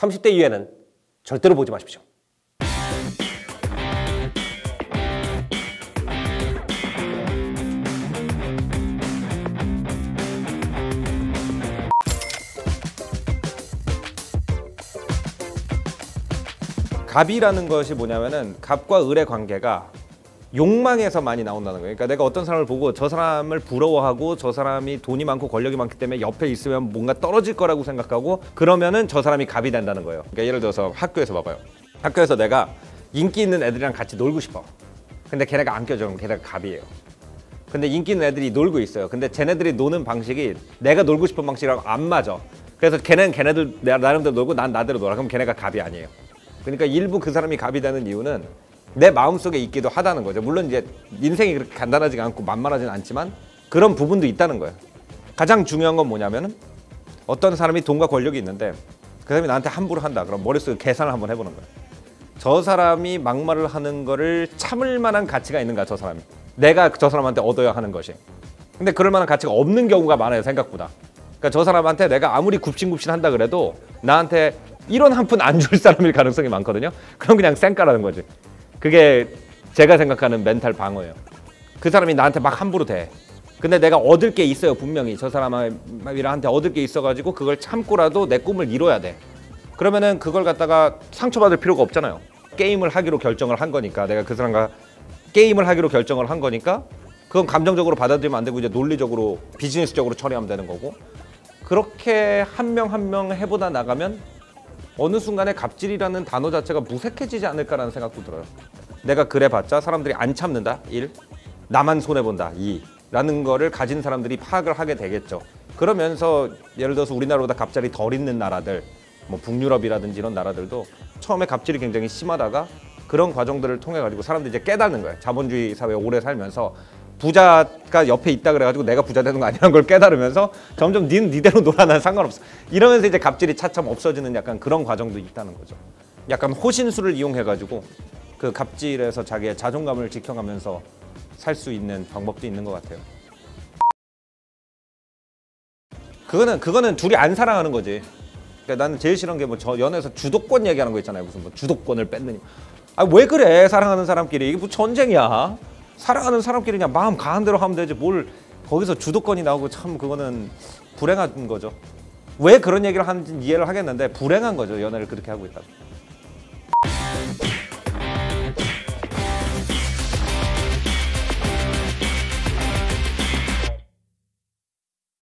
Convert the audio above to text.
30대 이후에는 절대로 보지 마십시오. 갑이라는 것이 뭐냐면은 갑과 을의 관계가 욕망에서 많이 나온다는 거예요. 그러니까 내가 어떤 사람을 보고 저 사람을 부러워하고 저 사람이 돈이 많고 권력이 많기 때문에 옆에 있으면 뭔가 떨어질 거라고 생각하고 그러면은 저 사람이 갑이 된다는 거예요. 그러니까 예를 들어서 학교에서 봐봐요. 학교에서 내가 인기 있는 애들이랑 같이 놀고 싶어. 근데 걔네가 안 껴줘. 그럼 걔네가 갑이에요. 근데 인기 있는 애들이 놀고 있어요. 근데 쟤네들이 노는 방식이 내가 놀고 싶은 방식이랑 안 맞아. 그래서 걔는 걔네들 내 나름대로 놀고 난 나대로 놀아. 그럼 걔네가 갑이 아니에요. 그러니까 일부 그 사람이 갑이 되는 이유는 내 마음속에 있기도 하다는 거죠. 물론 이제 인생이 그렇게 간단하지가 않고 만만하지는 않지만 그런 부분도 있다는 거예요. 가장 중요한 건 뭐냐면은 어떤 사람이 돈과 권력이 있는데 그 사람이 나한테 함부로 한다. 그럼 머릿속에 계산을 한번 해보는 거예요. 저 사람이 막말을 하는 거를 참을 만한 가치가 있는가 저 사람이. 내가 저 사람한테 얻어야 하는 것이. 근데 그럴 만한 가치가 없는 경우가 많아요 생각보다. 그러니까 저 사람한테 내가 아무리 굽신굽신 한다 그래도 나한테 1원 한푼 안 줄 사람일 가능성이 많거든요. 그럼 그냥 쌩까라는 거지. 그게 제가 생각하는 멘탈 방어예요. 그 사람이 나한테 막 함부로 대. 근데 내가 얻을 게 있어요 분명히 저 사람이랑한테 얻을 게 있어가지고 그걸 참고라도 내 꿈을 이뤄야 돼. 그러면은 그걸 갖다가 상처받을 필요가 없잖아요. 게임을 하기로 결정을 한 거니까 내가 그 사람과 게임을 하기로 결정을 한 거니까 그건 감정적으로 받아들이면 안 되고 이제 논리적으로 비즈니스적으로 처리하면 되는 거고 그렇게 한 명 한 명 해보다 나가면 어느 순간에 갑질이라는 단어 자체가 무색해지지 않을까라는 생각도 들어요. 내가 그래봤자 사람들이 안 참는다. 일, 나만 손해 본다. 이, 라는 거를 가진 사람들이 파악을 하게 되겠죠. 그러면서 예를 들어서 우리나라보다 갑질이 덜 있는 나라들, 뭐 북유럽이라든지 이런 나라들도 처음에 갑질이 굉장히 심하다가 그런 과정들을 통해 가지고 사람들이 이제 깨닫는 거예요. 자본주의 사회에 오래 살면서 부자가 옆에 있다 그래가지고 내가 부자 되는 거 아니라는 걸 깨달으면서 점점 니는 니대로 놀아 난 상관없어. 이러면서 이제 갑질이 차츰 없어지는 약간 그런 과정도 있다는 거죠. 약간 호신술을 이용해가지고 그 갑질에서 자기의 자존감을 지켜가면서 살 수 있는 방법도 있는 것 같아요. 그거는 그거는 둘이 안 사랑하는 거지. 그러니까 나는 제일 싫은 게 뭐 저 연애에서 주도권 얘기하는 거 있잖아요. 무슨 뭐 주도권을 뺏느니 아 왜 그래? 사랑하는 사람끼리. 이게 뭐 전쟁이야 사랑하는 사람끼리 그냥 마음 가는 대로 하면 되지 뭘 거기서 주도권이 나오고 참 그거는 불행한 거죠. 왜 그런 얘기를 하는지 이해를 하겠는데 불행한 거죠. 연애를 그렇게 하고 있다.